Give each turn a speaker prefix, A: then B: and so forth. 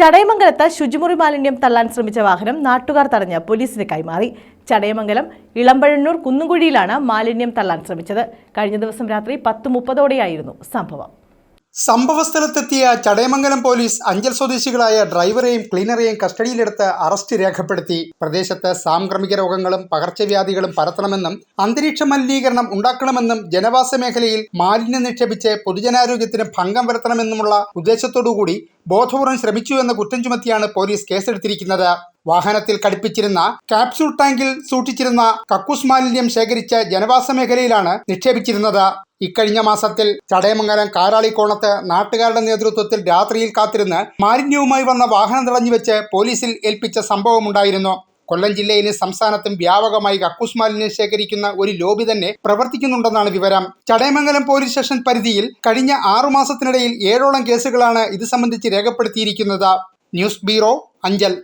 A: ചടയമംഗലത്ത് ശുചിമുറി മാലിന്യം തള്ളാൻ ശ്രമിച്ച വാഹനം നാട്ടുകാർ തടഞ്ഞ് പോലീസിന് കൈമാറി. ചടയമംഗലം ഇളമ്പഴന്നൂർ കുന്നുകുഴിയിലാണ് മാലിന്യം തള്ളാൻ ശ്രമിച്ചത്. കഴിഞ്ഞ ദിവസം രാത്രി പത്ത് മുപ്പതോടെയായിരുന്നു സംഭവം.
B: സംഭവസ്ഥലത്തെത്തിയ ചടയമംഗലം പോലീസ് അഞ്ചൽ സ്വദേശികളായ ഡ്രൈവറെയും ക്ലീനറെയും കസ്റ്റഡിയിലെടുത്ത് അറസ്റ്റ് രേഖപ്പെടുത്തി. പ്രദേശത്ത് സാംക്രമിക രോഗങ്ങളും പകർച്ചവ്യാധികളും പരത്തണമെന്നും അന്തരീക്ഷ മലിനീകരണം ഉണ്ടാക്കണമെന്നും ജനവാസ മേഖലയിൽ മാലിന്യം നിക്ഷേപിച്ച് പൊതുജനാരോഗ്യത്തിന് ഭംഗം വരുത്തണമെന്നുമുള്ള ഉദ്ദേശത്തോടുകൂടി ബോധപൂർവം ശ്രമിച്ചു എന്ന കുറ്റം ചുമത്തിയാണ് പോലീസ് കേസെടുത്തിരിക്കുന്നത്. വാഹനത്തിൽ ഘടിപ്പിച്ചിരുന്ന കാപ്സ്യൂൾ ടാങ്കിൽ സൂക്ഷിച്ചിരുന്ന കക്കൂസ് മാലിന്യം ശേഖരിച്ച ജനവാസ മേഖലയിലാണ് നിക്ഷേപിച്ചിരുന്നത്. ഇക്കഴിഞ്ഞ മാസത്തിൽ ചടയമംഗലം കാരാളിക്കോണത്ത് നാട്ടുകാരുടെ നേതൃത്വത്തിൽ രാത്രിയിൽ കാത്തിരുന്ന് മാലിന്യവുമായി വന്ന വാഹനം തടഞ്ഞുവെച്ച് പോലീസിൽ ഏൽപ്പിച്ച സംഭവമുണ്ടായിരുന്നു. കൊല്ലം ജില്ലയിൽ സംസ്ഥാനത്തും വ്യാപകമായി കക്കൂസ് മാലിന്യം ശേഖരിക്കുന്ന ഒരു ലോബി തന്നെ പ്രവർത്തിക്കുന്നുണ്ടെന്നാണ് വിവരം. ചടയമംഗലം പോലീസ് സ്റ്റേഷൻ പരിധിയിൽ കഴിഞ്ഞ ആറുമാസത്തിനിടയിൽ ഏഴോളം കേസുകളാണ് ഇത് സംബന്ധിച്ച് രേഖപ്പെടുത്തിയിരിക്കുന്നത്. News bureau Anchal.